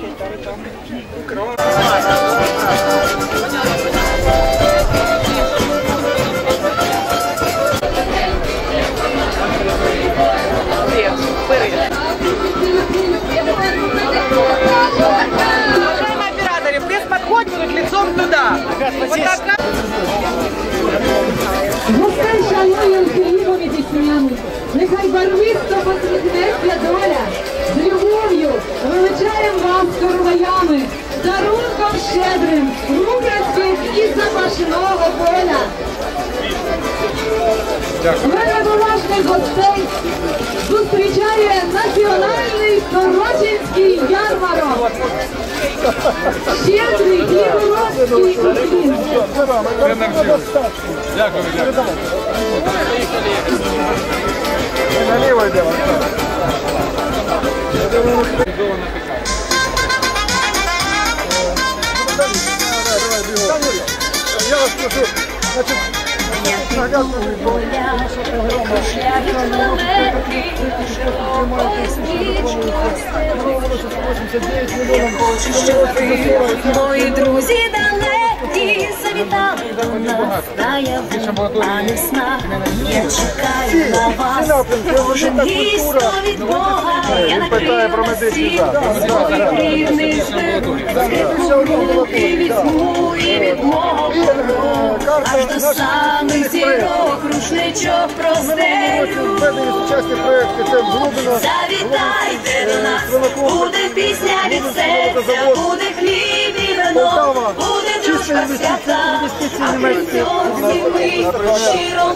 O Cronos. Então. Дарунком щедрим, українських і запашного поля. Великоважних гостей зустрічає національний Корочинський ярмарок. Щедрий і уродський уклін. Дякую, дякую. Наліво йдемо. Я вас прошу, мої друзі далекі, завітали до нас наяву, а не снах. Я чекаю на вас, кожен гість від Бога. Я накрию на стіл свій аж до зірок рушничок простелю. Завітайте до нас, буде пісня від серця, буде хліб і вино, буде дружка свята, а при цьому ми щиро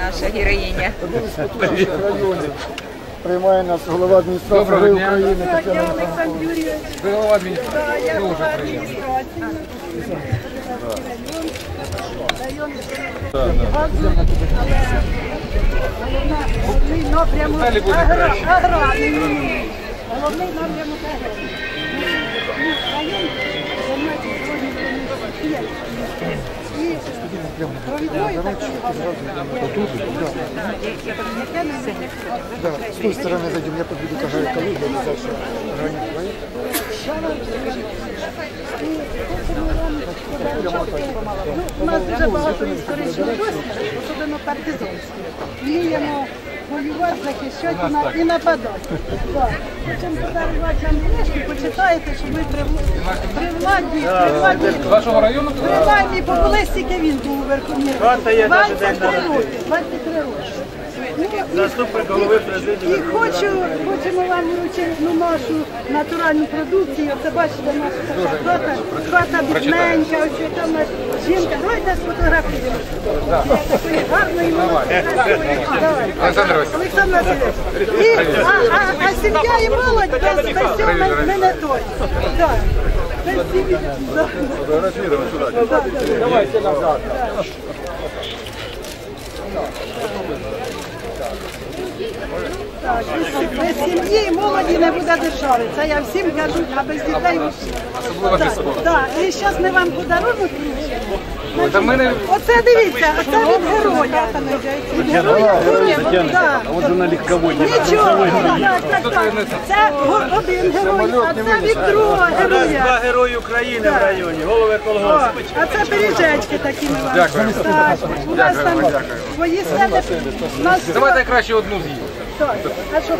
наша героїня. Районі. Приймає нас голова адміністрації Доброго дня. України Тетяна Михайловна. Ви голова адміністрації. Дуже приємно. Головний напрямок Далі буде агра- краще. аграрний. Головний напрямок аграрний. Ну, район займається сьогодні п'ять. І провідною такою Да, с той стороны зайдем, я подведу коллегу, обязательно. Границу, границу. У нас дуже багато історичного досвіду, особливо партизанського. Вміємо воювати, захищати і на- і нападати. Так. Хочемо подарувати вам книжки, почитаєте, щоб ви при, вашого району? при владі побули, стільки він був у Верховній Раді. 23 роки. 23 роки. Ну, Заступник голови президії. І хочу, хочемо вам вручити ну, нашу натуральну продукцію. Оце бачите, наша така хата, хата бідненька, ось там наша жінка. Давайте сфотографуємо. Такої гарної молодої. Олександр Васильович. Олександр Васильович. А, сім'я і молодь без, цього ми, ми не той. Давайте назад. Так, без сім'ї і молоді не буде держави. Це я всім кажу, а без дітей. Особливо. Так, і зараз ми вам подарунок Оце дивіться, оце від героя. Героя Героя. От вона легководня. Нічого, так, так, так. Це один герой, а це від другого У нас два герої України в районі, голови О, а це пиріжечки такі ми вам. Дякую. У вас там Дякую, дякую. свої свята. Давайте краще одну з'їм. Що,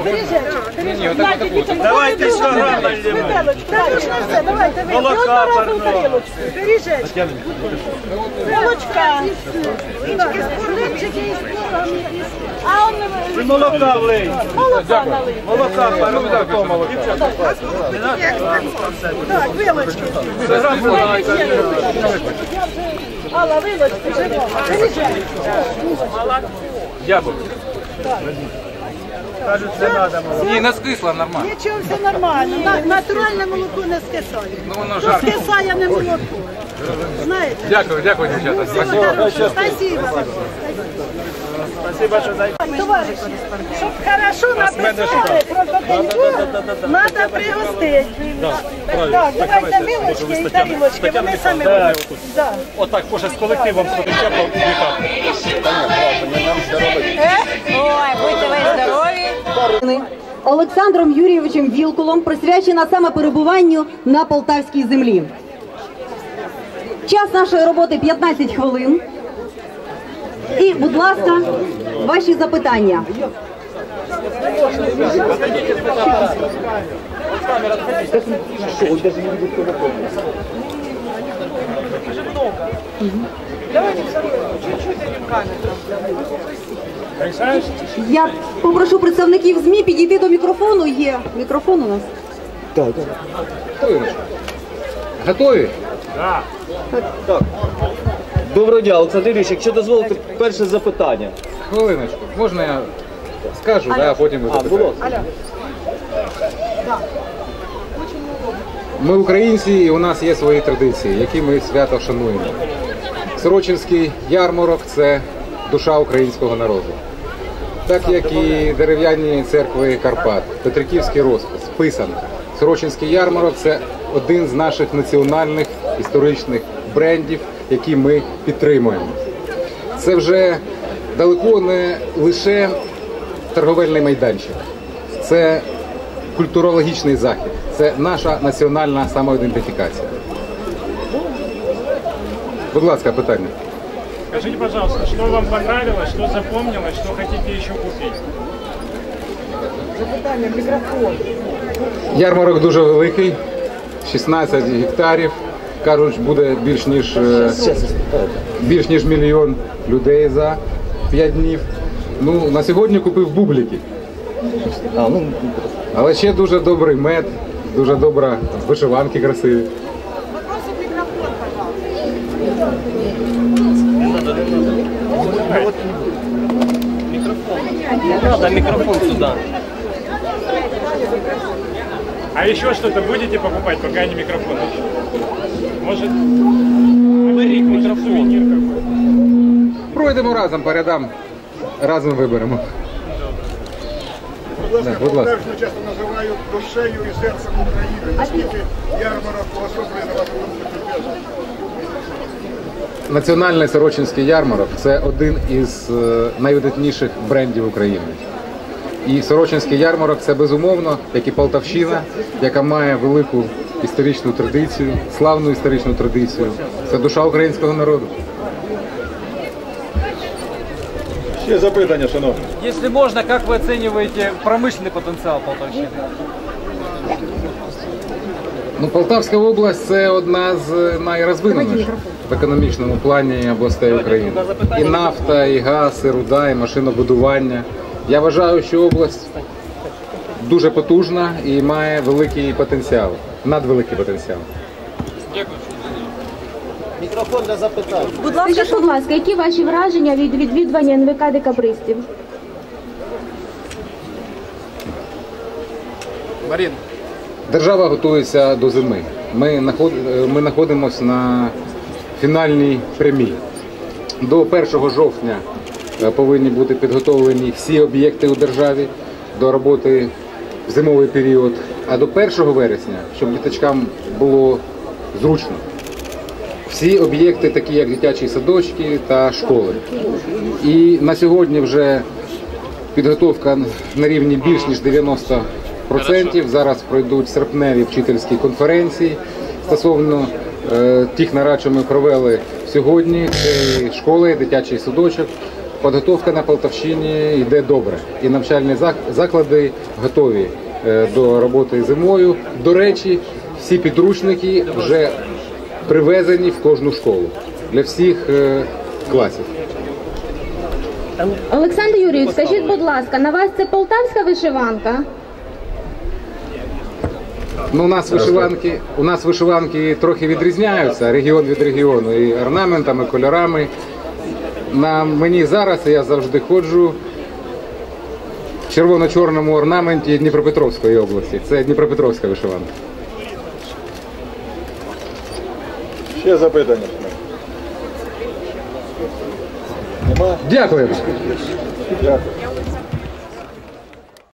отак. Давайте ще все, давайте ви. Молока одну парного. тарілочку. Пиріжечки. Молочка. А он І молока влий. молока налив. Молока парного. Так, вилочки. Алла, вилочки, живо. Пиріжечки. Дякую. Кажуть, не треба молока. Ні, не скисло, нормально. Нічого, все нормально. На- Натуральне молоко не скисає. Ну воно жарко. Скисає не молоко. Знаєте? Дякую, дякую, дівчата. Спасибо. Спасибо. Спасибо, що дай. Товариші, щоб хорошо написали про Котельню, треба пригостити. Так, давайте вилочки і тарілочки, вони самі будуть. Да. Отак, може, з колективом сходиться по Ой, будьте ви здорові. Олександром Юрійовичем Вілкулом присвячена саме перебуванню на полтавській землі. Час нашої роботи 15 хвилин. І, будь ласка, ваші запитання. Я попрошу представників ЗМІ підійти до мікрофону. Є мікрофон у нас. Так. Готові? Доброго дня, Олександр Юрійович, якщо дозволите, перше запитання. Хвилиночку. Можна я скажу, да, а потім ви А, запитаєте? було. Ми українці, і у нас є свої традиції, які ми свято шануємо. Сорочинський ярмарок це душа українського народу. Так як і дерев'яні церкви Карпат, Петриківський розпис, писанка. Сорочинський ярмарок це один з наших національних історичних брендів, які ми підтримуємо. Це вже далеко не лише торговельний майданчик, це культурологічний захід, це наша національна самоідентифікація. Будь ласка, питання. Скажите, пожалуйста, что вам понравилось, что запомнилось, что хотите еще купить? Ярмарок дуже великий, 16 гектарів. Кажуть, буде більш ніж е, більш ніж мільйон людей за 5 днів. Ну, на сьогодні купив бублики. А, ну, Але ще дуже добрий мед, дуже добра вишиванки красиві. надо микрофон сюда. А еще что-то будете покупать, пока не микрофон еще? Может, может, может сувенир какой? Пройдемо разом, передам, разом виберемо. Так, будь ласка. Полтавщину часто називають душею і серцем України. Наскільки ярмарок уособлює на вашу думку цю тезу? Національний Сорочинський ярмарок це один із е, найвидатніших брендів України. І Сорочинський ярмарок це безумовно, як і Полтавщина, яка має велику історичну традицію, славну історичну традицію. Це душа українського народу. Ще запитання, шановні. Если можно, как вы оцениваете промышленный потенциал Полтавщины? Ну, Полтавська область це одна з найрозвиненіших в економічному плані областей України. І нафта, і газ, і руда, і машинобудування. Я вважаю, що область дуже потужна і має великий потенціал, надвеликий потенціал. Мікрофон для запитань. Будь ласка, Скажіть, будь ласка, які ваші враження від відвідування НВК декабристів? Держава готується до зими. Ми, е, знаходимося на фінальній прямій. До 1 жовтня е, повинні бути підготовлені всі об'єкти у державі до роботи в зимовий період. А до 1 вересня, щоб діточкам було зручно, всі об'єкти, такі як дитячі садочки та школи. І на сьогодні вже підготовка на рівні більш ніж 90%. Зараз пройдуть серпневі вчительські конференції стосовно е, тих нарад, що ми провели сьогодні. Це і школи, і дитячий садочок. Підготовка на Полтавщині йде добре. І навчальні заклади готові е, до роботи зимою. До речі, всі підручники вже привезені в кожну школу для всіх е, класів. Олександр Юрійович, скажіть, будь ласка, на вас це полтавська вишиванка? Ну, у нас вишиванки, у нас вишиванки трохи відрізняються регіон від регіону, і орнаментами, кольорами. На мені зараз я завжди ходжу в червоно-чорному орнаменті Дніпропетровської області. Це Дніпропетровська вишиванка. Ще запитання. Дякую. Дякую.